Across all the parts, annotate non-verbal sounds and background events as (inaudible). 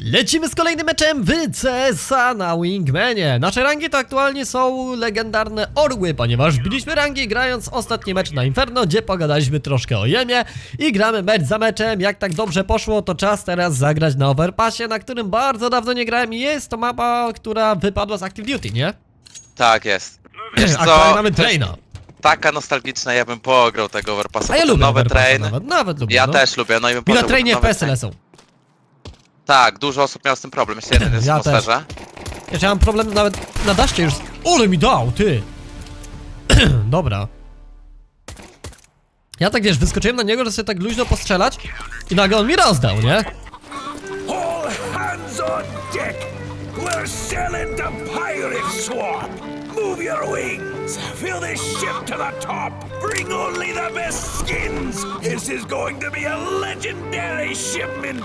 Lecimy z kolejnym meczem w CSA na Wingmanie. Nasze rangi to aktualnie są legendarne orły, ponieważ biliśmy rangi grając ostatni mecz na Inferno, gdzie pogadaliśmy troszkę o Jemie i gramy mecz za meczem. Jak tak dobrze poszło, to czas teraz zagrać na Overpassie, na którym bardzo dawno nie grałem i jest to mapa, która wypadła z Active Duty, nie? Tak jest. Wiesz Aktualnie co, mamy traina. taka nostalgiczna, ja bym pograł tego Overpassa. A ja lubię nowy Overpassa train. nawet, nawet lubię, Ja no. też lubię, no i bym I na trainie nowy FPS train. Tak, dużo osób miało z tym problem, jeszcze jeden (clears throat) jest Ja w atmosferze. Ja mam problem nawet na daszcie już. Ole mi dał, ty! (clears throat) Dobra. Ja tak wiesz, wyskoczyłem na niego, że sobie tak luźno postrzelać i nagle on mi rozdał, nie? All hands on deck! We're sailing to Pirate Swamp! Move your wings! Fill this ship to the top! Bring only the best skins! This is going to be a legendary shipment!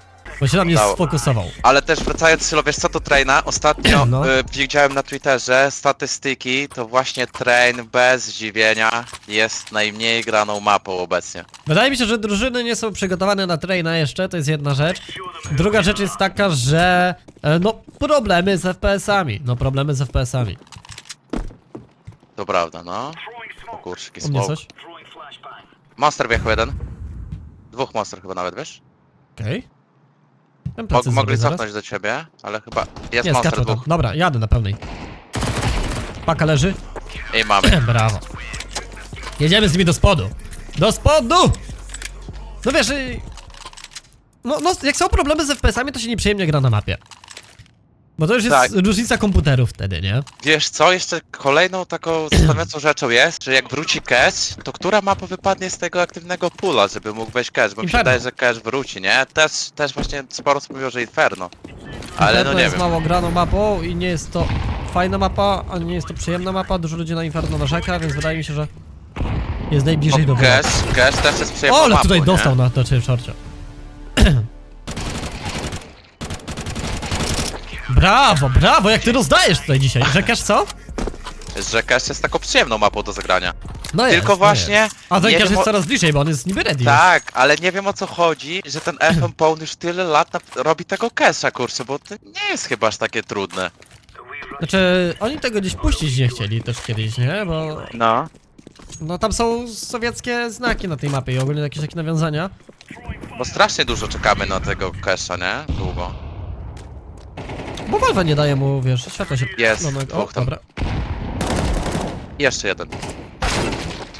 Bo się na mnie Dało. sfokusował. Ale też wracając, Sylo, wiesz co to traina? Ostatnio No. y, widziałem na Twitterze statystyki, to właśnie train bez zdziwienia jest najmniej graną mapą obecnie. Wydaje mi się, że drużyny nie są przygotowane na traina jeszcze, to jest jedna rzecz. Druga rzecz jest taka, że... e, No, problemy z FPS-ami. No, problemy z FPS-ami. To prawda, no. O kurczki, U mnie smoke. coś? Monster wjechał jeden. Dwóch monster chyba nawet, wiesz? Okej. Mog mogli cofnąć do ciebie, ale chyba jest, Jest, monster tam. dwóch. Dobra, jadę na pełnej. Paka leży. I mamy. (laughs) Brawo. Jedziemy z nimi do spodu. Do spodu! No wiesz, y, no, no jak są problemy z FPS-ami, to się nieprzyjemnie gra na mapie. Bo to już jest Tak. różnica komputerów wtedy, nie? Wiesz co, jeszcze kolejną taką zastanawiającą rzeczą jest, że jak wróci cache, to która mapa wypadnie z tego aktywnego pula, żeby mógł wejść cache, bo mi się Inferno. wydaje, że cache wróci, nie? Też, też właśnie sporo osób mówiło, że Inferno. Ale no Inferno nie jest wiem. mało graną mapą i nie jest to fajna mapa, a nie jest to przyjemna mapa. Dużo ludzi na Inferno narzeka, więc wydaje mi się, że jest najbliżej do No, wyboru. cache, cache też jest przyjemną O, ale tutaj dostał na to czym szorcie. (clears throat) Brawo, brawo, jak ty rozdajesz tutaj dzisiaj. Rzekasz co? Cache jest taką przyjemną mapą do zagrania. No jest, Tylko no właśnie... Jest. A nie wiem jest o- coraz bliżej, bo on jest niby ready. Tak, ale nie wiem o co chodzi, że ten FM Pawn już tyle lat na- robi tego cache'a, kurczę, bo to nie jest chyba aż takie trudne. Znaczy, oni tego gdzieś puścić nie chcieli też kiedyś, nie? Bo No. no tam są sowieckie znaki na tej mapie i ogólnie jakieś takie nawiązania. Bo strasznie dużo czekamy na tego cache'a, nie? Długo. Bo Valve nie daje mu, wiesz, światło się... Jest, No, no, o, dwóch tam. dobra. Jeszcze jeden.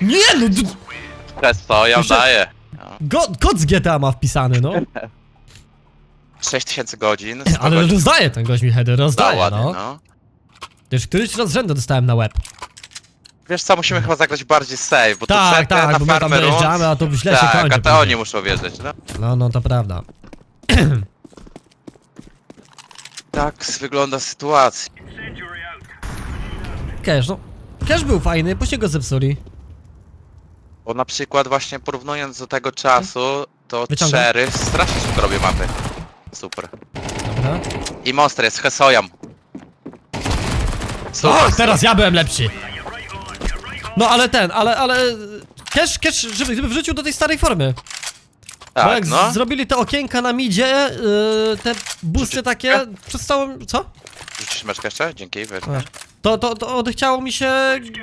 Nie no, d- Przez co ja Jeszcze- daję. go, kod z GTA ma wpisany, no. 6000 godzin. 100 Ale godzin. rozdaje ten gość mi header, Da, rozdaje, ładnie, no. no. Wiesz, któryś raz z rzędu dostałem na łeb. Wiesz co, musimy chyba zagrać bardziej safe, bo Tak, tu tak, na bo my tam farmę dojeżdżamy, a to źle się tak, kończy a to później. oni muszą wierzyć, no. No, no, to prawda. (clears throat) Tak wygląda sytuacja. Cash, no. Cash był fajny, później go zepsuli. Bo na przykład właśnie porównując do tego czasu, to Wyciągam. Cherry strasznie szybko robię mapy. Super. Dobra. I Monster jest Hesoyam. Super. O, teraz ja byłem lepszy. No ale ten, ale, ale... Cash, cash, żeby, żeby wrzucił do tej starej formy. Bo tak, jak no. zrobili te okienka na midzie, yy, te busty takie, przez całą... co? Rzucisz meczkę jeszcze? Dzięki. A. To, to, to odechciało mi się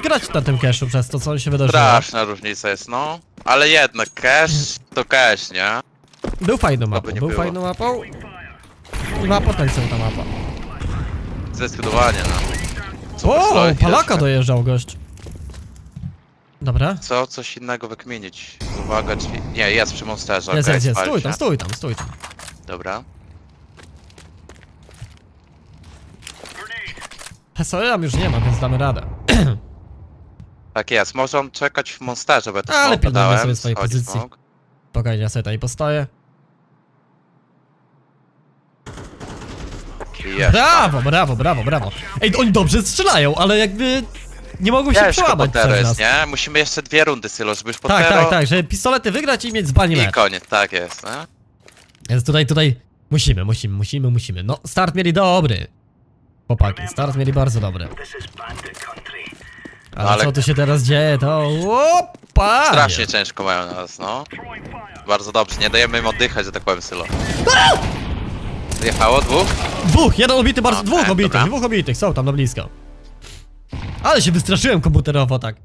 grać na tym cashu przez to, co się wydarzyło. Straszna różnica jest, no. Ale jednak, cash to cash, nie? Był fajną mapą, nie był było. fajną mapą. I ma potencjał ta mapa. Zdecydowanie, no. O, Palaka dojeżdżał gość. Dobra. Co, coś innego wykminić. Uwaga, drzwi. Nie, jest przy monsterze, Jest, okej, jest, jest. Stój tam, stój tam, stój tam. Dobra. Hesoyam już nie ma, więc damy radę. (clears throat) Tak jest, może on czekać w monsterze, bo ja to Ale smoke dałem. sobie swojej Schodzi pozycji. smoke. Spokojnie, ja sobie tutaj postoję. I jest. Brawo, brawo, brawo, brawo. Ej, oni dobrze strzelają, ale jakby... nie mogą się Ciężko przełamać przez nie? Musimy jeszcze dwie rundy, Sylo, żeby już Tak, Potero... tak, tak, żeby pistolety wygrać i mieć zbani I mecz. koniec, tak jest, nie? Więc tutaj, tutaj musimy, musimy, musimy, musimy. No, start mieli dobry. Chłopaki, start mieli bardzo dobry. Ale, ale- co tu się teraz dzieje, to... Opa! Strasznie ciężko mają nas, no. Bardzo dobrze, nie dajemy im oddychać, że tak powiem, Sylo. Zjechało dwóch? Dwóch, jeden obity, bardzo... Okej, dwóch obitych, dobra. dwóch obitych, są tam na blisko. Ale się wystraszyłem komputerowo, tak.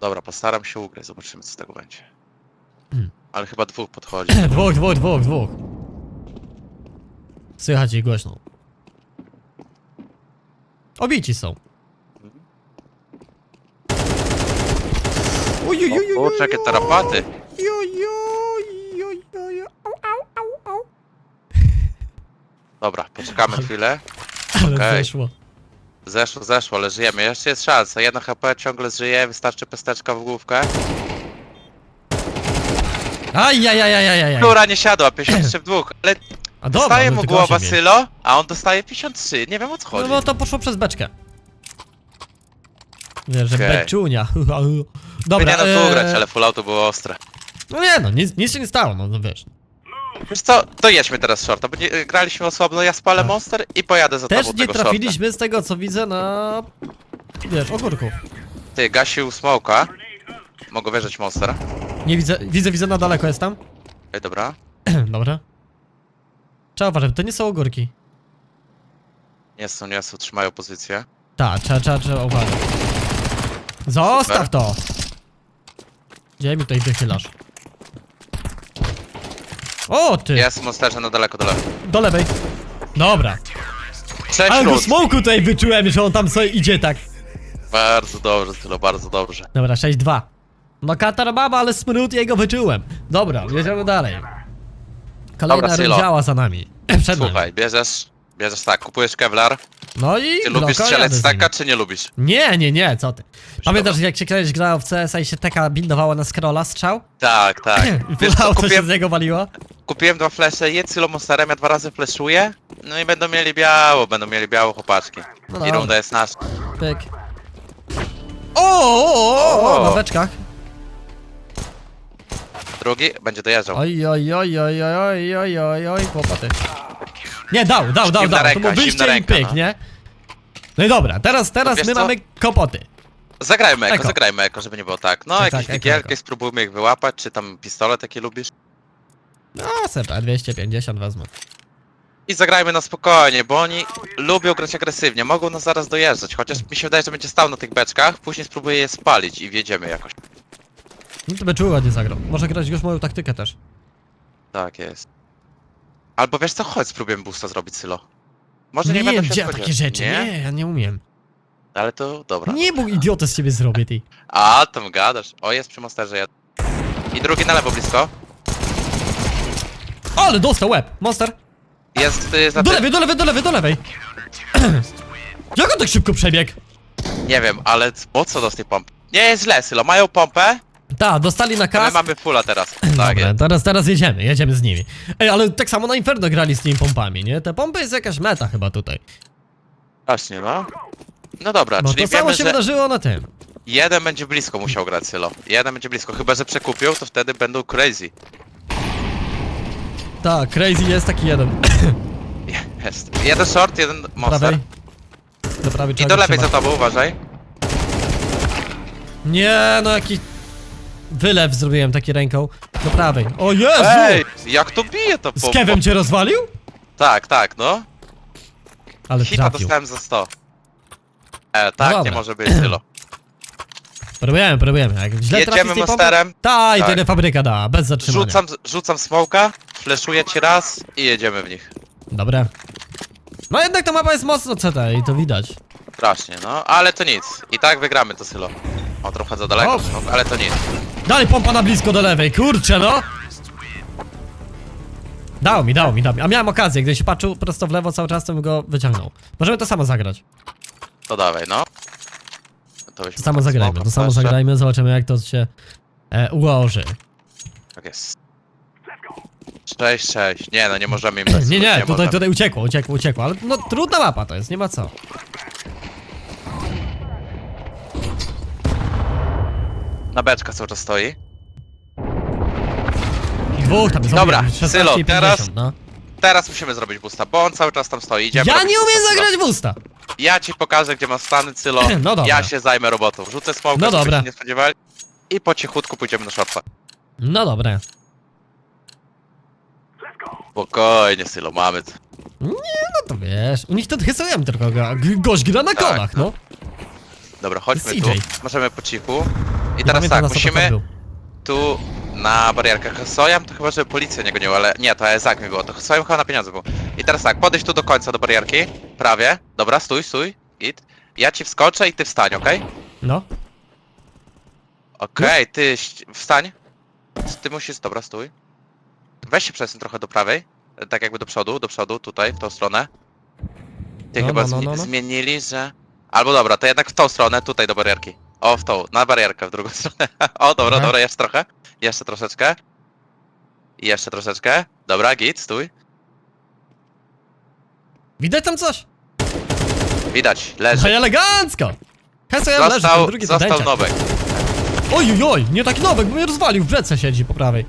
Dobra, postaram się ugrać, zobaczymy co z tego będzie. Hmm. Ale chyba dwóch podchodzi. (clears throat) dwóch, dwóch, dwóch, dwóch. Słychać ich głośno. Obici są. Oj, O, czekaj, tarapaty. oj, oj, oj. Dobra, poczekamy chwilę. Ale zeszło. Zeszło, zeszło, ale żyjemy. Jeszcze jest szansa. Jedno HP ciągle żyje, wystarczy pesteczka w główkę. Ajajajajajaj. Która nie siadła, 53 w dwóch, ale A dobra, dostaje no mu tylko głowa osiem Sylo, a on dostaje 53. Nie wiem o co No chodzi. bo to poszło przez beczkę. Wiesz, że Okej. beczunia. (laughs) Dobra, Powinienem tu eee, ugrać, ale full auto było ostre. No nie no, nic, nic się nie stało, no, no wiesz. Wiesz co, to jedźmy teraz shorta, bo nie, graliśmy osobno, ja spalę Tak. monster i pojadę za Też tobą nie tego shorta. trafiliśmy z tego co widzę na... Wiesz, ogórków. Ty, gasił smoka. Mogę wierzyć monster. Nie widzę, widzę, widzę na daleko jest tam. Ej, dobra. (clears throat) Dobra. Trzeba uważać, to nie są ogórki. Nie są, nie są, trzymają pozycję. Tak, trzeba, trzeba, trzeba uważać. Zostaw to! Gdzie mi tutaj wychylasz? O ty! Jest monsterze na daleko, daleko. Do lewej. Dobra. Cześć, Ale go Lud. smoku tutaj wyczułem, że on tam sobie idzie tak. Bardzo dobrze, Tylo, bardzo dobrze. Dobra, 6-2. No Katar baba, ale smród jego wyczułem. Dobra, jedziemy dalej. Kolejna Dobra, Sylo. rundziała za nami. (clears throat) Przed nami. Słuchaj, bierzesz, bierzesz tak, kupujesz Kevlar. No i Ty no, lubisz jadę strzelać z taka, czy nie lubisz? Nie, nie, nie, co ty. Pamiętasz jak się kiedyś grało w CS-a i się taka bindowała na scrolla strzał? Tak, tak. I (clears throat) Wiesz co, co się z niego waliło? Kupiłem dwa flesze, jedz Sylo monsterem, ja dwa razy fleszuję. No i będą mieli biało, będą mieli biało chłopaczki. No I runda jest nasza. Pyk. O, o, o, o, O. na beczkach. Drugi będzie dojeżdżał. Oj, oj, oj, oj, oj, oj, oj, oj, kłopoty. Nie, dał, dał, dał, Zimna dał. To ręka, było wyjście zimna i ręka, pyk, no. nie? No i dobra, teraz, teraz wiesz my co? mamy kopoty. Zagrajmy eko, Eko. zagrajmy eko, żeby nie było tak. No, Tak, jakieś tak, eko, wigielki, eko. spróbujmy ich wyłapać, czy tam pistolet taki lubisz. No, sepra, 250 wezmę. I zagrajmy na spokojnie, bo oni lubią grać agresywnie, mogą nas zaraz dojeżdżać, chociaż mi się wydaje, że będzie stał na tych beczkach, później spróbuję je spalić i wjedziemy jakoś. No to by czuło nie zagrał. Może grać już moją taktykę też. Tak jest. Albo wiesz co, chodź spróbujemy boosta zrobić, Sylo. Może nie, Nie, wiem, się gdzie takie rzeczy, nie, ja nie umiem. Ale to dobra. Nie, bo idiotę z ciebie zrobię, ty. A, tam gadasz. O, jest przy monsterze. ja- I drugi na lewo blisko. Ale dostał łeb, monster. Jest y, za Do tym. lewej, do lewej, do lewej, do lewej. (clears throat) Jak on tak szybko przebiegł? Nie wiem, ale po co do tej pompy? Nie jest źle, Sylo, mają pompę, Tak, dostali a my nakaz. mamy fulla teraz. (clears throat) Tak Dobra, jest. teraz, teraz jedziemy, jedziemy z nimi. Ej, ale tak samo na Inferno grali z tymi pompami, nie? Te pompy jest jakaś meta chyba tutaj. Właśnie, no. No dobra, Bo czyli to samo wiemy, się że wydarzyło na tym. jeden będzie blisko musiał grać Sylo. Jeden będzie blisko, chyba że przekupią, to wtedy będą crazy. Tak, crazy jest taki jeden. Jest. Jeden short, jeden monster. Prawej. Do prawej I trzeba do go lewej za trzymać. tobą, uważaj. Nie, no jaki... Wylew zrobiłem taki ręką. Do prawej. O Jezu! Ej, jak to bije to Z pompą? Kevem cię rozwalił? Tak, tak, no. Ale Hita trafił. dostałem za 100. E, tak, dobra. nie może być Sylo. Próbujemy, próbujemy. Jak źle Jedziemy trafi z tej pompy- monsterem. Ta, i Tak. tyle fabryka da, bez zatrzymania. Rzucam, rzucam smoka, fleszuję ci raz i jedziemy w nich. Dobre. No jednak ta mapa jest mocno CT i to widać. Strasznie, no, ale to nic. I tak wygramy to Sylo. O, trochę za daleko, O. smok, ale to nic. Dalej pompa na blisko do lewej, kurczę no! Dało mi, dało mi, dało mi. A miałem okazję, gdy się patrzył prosto w lewo cały czas, to bym go wyciągnął. Możemy to samo zagrać. To dawaj, no to To samo zagrajmy, to samo zagrajmy, zobaczymy jak to się e, ułoży. Tak jest. Cześć, cześć. Nie, no nie możemy im (clears throat) Nie, nie, tutaj, tutaj uciekło, uciekło, uciekło, ale no trudna mapa to jest, nie ma co. Na beczka cały czas stoi. Dwóch tam jest. Dobra, Sylo, i teraz- No. Teraz musimy zrobić boosta, bo on cały czas tam stoi. Idziemy Ja nie umiem boosta, zagrać w! Ja ci pokażę, gdzie mam stany, Cylo. (clears throat) No dobra. Ja się zajmę robotą. Rzucę smoke, No dobra. się nie spodziewali. I po cichutku pójdziemy na shorta. No dobra. Spokojnie, Sylo, mamy to. No to wiesz, u nich to hysujemy tylko, go- g- gość gra na Tak, konach, no. Dobra, chodźmy CJ. tu. Możemy po cichu. I teraz tak, musimy tu na barierkach. Sojam to chyba, żeby policja nie goniła, ale nie, to Ezak mi było. To Sojam chyba na pieniądze był. I teraz tak, podejść tu do końca do barierki. Prawie. Dobra, stój, stój. Git. Ja ci wskoczę i ty wstań, okej? No. Okej, ty ś- wstań. Ty musisz, dobra, stój. Weź się przesuń trochę do prawej. e, Tak jakby do przodu, do przodu, tutaj, w tą stronę. Ty No, chyba no, no, zmi- no, no. zmienili, że... Albo dobra, to jednak w tą stronę, tutaj do barierki. O, w tą, na barierkę, w drugą (laughs) stronę. O, dobra, Aha. dobra, jeszcze trochę. Jeszcze troszeczkę. I Jeszcze troszeczkę. Dobra, git, stój. Widać tam coś? Widać, leży. Hej, elegancko! Hesujem leży, ten Został, drugi został nowek. Oj, oj, oj, nie taki nowek, bo mnie rozwalił, w brzece siedzi po prawej.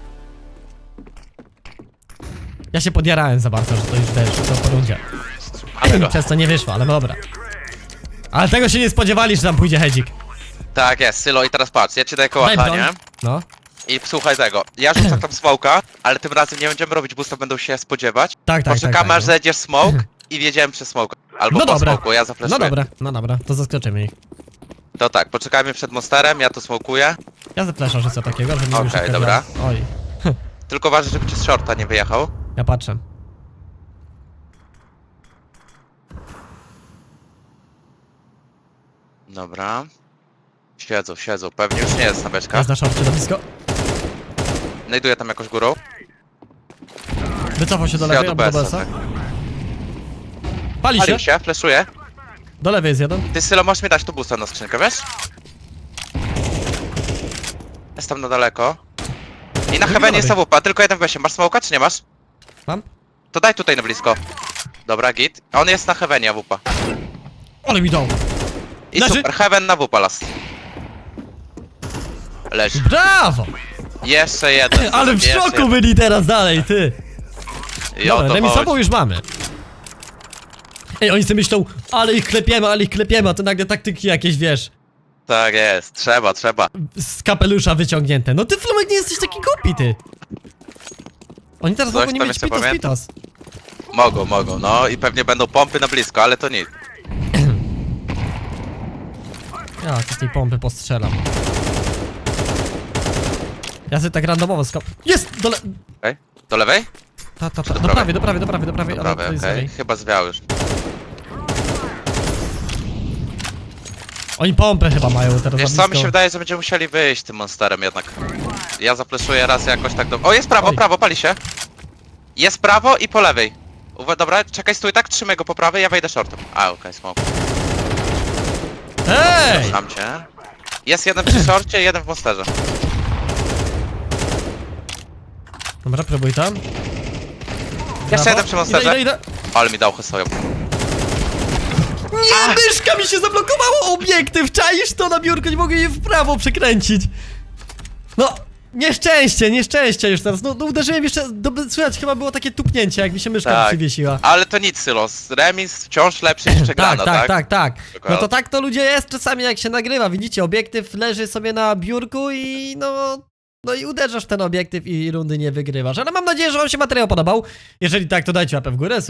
Ja się podjarałem za bardzo, że to już też, to po rundzie. Ale go. Przez to nie wyszło, ale dobra. Ale tego się nie spodziewali, że tam pójdzie hedzik. Tak jest, Sylo, i teraz patrz, ja ci daję Daj broń. kołachanie. No. I słuchaj tego, ja rzucam tam (laughs) smoka, ale tym razem nie będziemy robić boosta, będą się spodziewać. Tak, tak, Poczekamy tak, tak, aż no. zejdziesz smoke (laughs) i wjedziemy przez smoke. Albo No po dobra. smoku, ja No dobra, no dobra, to zaskoczymy ich. To tak, poczekajmy przed monsterem, ja to smokuję. Ja zapleszę, że co takiego, że nie Okej, dobra. Oj, (laughs) Tylko uważaj, żeby cię z shorta nie wyjechał. ja patrzę. Dobra. Siedzą, siedzą, pewnie już nie jest na beczkach. Jest na szorcie do blisko. Znajduję tam jakoś górą. Wycofał się do lewej, albo do BS-a, BS-a. tak. Pali się. Palił się, fleszuję. Do lewej jest jeden. Ty Sylo, możesz mi dać tu boosta na skrzynkę, wiesz? Jest tam na daleko. I na Drugi heavenie jest lewej. AWP, tylko jeden w besie. Masz smoka, czy nie masz? Mam? To daj tutaj na blisko. Dobra, git. On jest na heavenie AWP. Ale mi dał. I Leży. super, heaven na WP last. Leży. Brawo! Jeszcze (laughs) jeden. Ale w jeszcze szoku byli teraz dalej, ty. I o Dobra, to remisową już mamy. Ej, oni sobie myślą, ale ich klepiemy, ale ich klepiemy, a to nagle taktyki jakieś, wiesz, Tak jest, trzeba, trzeba. z kapelusza wyciągnięte. No ty, Flumek, nie jesteś taki głupi, ty. Oni teraz Coś mogą nie tam mieć jeszcze pitos, pamiętam. pitos. Mogą, mogą, no i pewnie będą pompy na blisko, ale to nic. (clears throat) Ja to z tej pompy postrzelam. Ja sobie tak randomowo skop... Jest! Dole... Okej? Do lewej? Ta, ta, ta. do Do prawej? do prawej, do prawej, do prawej. Do ale prawej, to jest okej. lewej. Chyba zwiał już. Oni pompę chyba mają teraz Wiesz za co, mi blisko. się wydaje, że będziemy musieli wyjść tym monsterem jednak. Ja zapleszuję raz jakoś tak do... O, jest prawo, Oj. prawo, pali się. Jest prawo i po lewej. Uwa, dobra, czekaj, stój tak, trzymaj go po prawej, ja wejdę shortem. A, okej, smoke. Ej! Znam cię. Jest jeden przy shorcie, jeden w monsterze. Dobra, próbuj tam. Jeszcze jeden przy Idę, monsterze. idę, idę. Ale mi dał hesoją. Nie, myszka mi się zablokowało obiektyw, czaisz to na biurko, nie mogę jej w prawo przekręcić. No, nieszczęście, nieszczęście już teraz, no, no uderzyłem jeszcze, do, słychać chyba było takie tupnięcie, jak mi się myszka Tak. przywiesiła. Ale to nic, Sylos. Remis wciąż lepszy niż (clears throat) przegrana, tak, tak, tak? tak, tak. No to tak to ludzie jest czasami jak się nagrywa, widzicie, obiektyw leży sobie na biurku i no... No i uderzasz w ten obiektyw i rundy nie wygrywasz. Ale mam nadzieję, że wam się materiał podobał. Jeżeli tak, to dajcie łapę w górę,